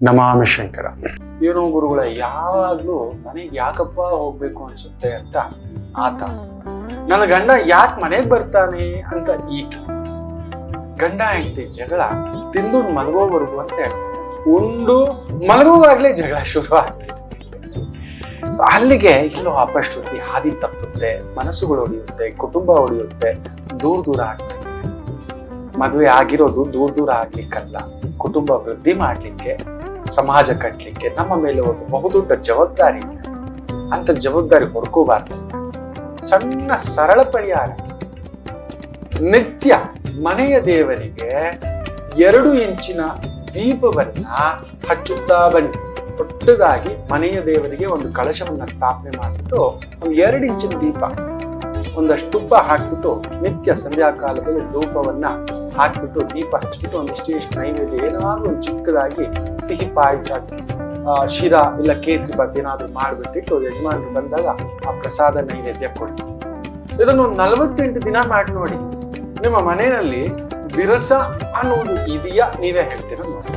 ನಮಾಮಿ ಶಂಕರ ಏನೋ ಗುರುಗಳ, ಯಾವಾಗ್ಲೂ ಮನೆಗೆ ಯಾಕಪ್ಪ ಹೋಗ್ಬೇಕು ಅನ್ಸುತ್ತೆ ಅಂತ ಆತ. ನನ್ನ ಗಂಡ ಯಾಕೆ ಮನೆಗೆ ಬರ್ತಾನೆ ಅಂತ ಈಕೆ. ಗಂಡ ಹೆಂಡತಿ ಜಗಳ ತಿಂದು ಮಲಗೋವರೆಗೂ ಅಂತ ಉಂಡು ಮಲಗುವಾಗ್ಲೇ ಜಗಳ ಶುರು ಆಗ್ತದೆ. ಅಲ್ಲಿಗೆ ಇಲ್ಲೋ ಅಪಶ್ರುತಿ ಹಾದಿ ತಪ್ಪುತ್ತೆ, ಮನಸ್ಸುಗಳು ಹೊಡೆಯುತ್ತೆ ಕುಟುಂಬ ಹೊಡೆಯುತ್ತೆ ದೂರ ದೂರ ಆಗ್ತದೆ. ಮದುವೆ ಆಗಿರೋದು ದೂರ ದೂರ ಆಗ್ಲಿಕ್ಕಲ್ಲ, ಕುಟುಂಬ ವೃದ್ಧಿ ಮಾಡ್ಲಿಕ್ಕೆ ಸಮಾಜ ಕಟ್ಟಲಿಕ್ಕೆ ನಮ್ಮ ಮೇಲೆ ಒಂದು ಬಹುದೊಡ್ಡ ಜವಾಬ್ದಾರಿ ಇದೆ. ಅಂತ ಜವಾಬ್ದಾರಿ ಹೊರಕೋಬಾರ್ದು ಸಣ್ಣ ಸರಳ ಪರಿಹಾರ. ನಿತ್ಯ ಮನೆಯ ದೇವರಿಗೆ ಎರಡು ಇಂಚಿನ ದೀಪವನ್ನ ಹಚ್ಚುತ್ತಾ ಬನ್ನಿ. ದೊಡ್ಡದಾಗಿ ಮನೆಯ ದೇವರಿಗೆ ಒಂದು ಕಳಶವನ್ನ ಸ್ಥಾಪನೆ ಮಾಡಿಬಿಟ್ಟು ಒಂದು ಎರಡು ಇಂಚಿನ ದೀಪ, ಒಂದಷ್ಟು ತುಪ್ಪ ಹಾಕ್ಬಿಟ್ಟು ನಿತ್ಯ ಸಂಧ್ಯಾಕಾಲದಲ್ಲಿ ಧೂಪವನ್ನ ಹಾಕ್ಬಿಟ್ಟು ದೀಪ ಹಚ್ಚಿಬಿಟ್ಟು ಒಂದಿಷ್ಟು ಇಷ್ಟು ನೈವೇದ್ಯ ಏನಾದರೂ ಚಿಕ್ಕದಾಗಿ ಸಿಹಿ ಪಾಯಸ ಶಿರಾ ಇಲ್ಲ ಕೇಸರಿ ಬಾತ್ ಏನಾದರೂ ಮಾಡಿಬಿಟ್ಟಿಟ್ಟು ಯಜಮಾನರು ಬಂದಾಗ ಆ ಪ್ರಸಾದ ನೈವೇದ್ಯ ಕೊಡಿ ಇದನ್ನು ನಲವತ್ತೆಂಟು ದಿನ ಮಾಡಿ ನೋಡಿ. ನಿಮ್ಮ ಮನೆಯಲ್ಲಿ ವಿರಸ ಅನ್ನೋದು ಇದೆಯಾ ನೀವೇ ಹೇಳ್ತೀರ? ನೋಡಿ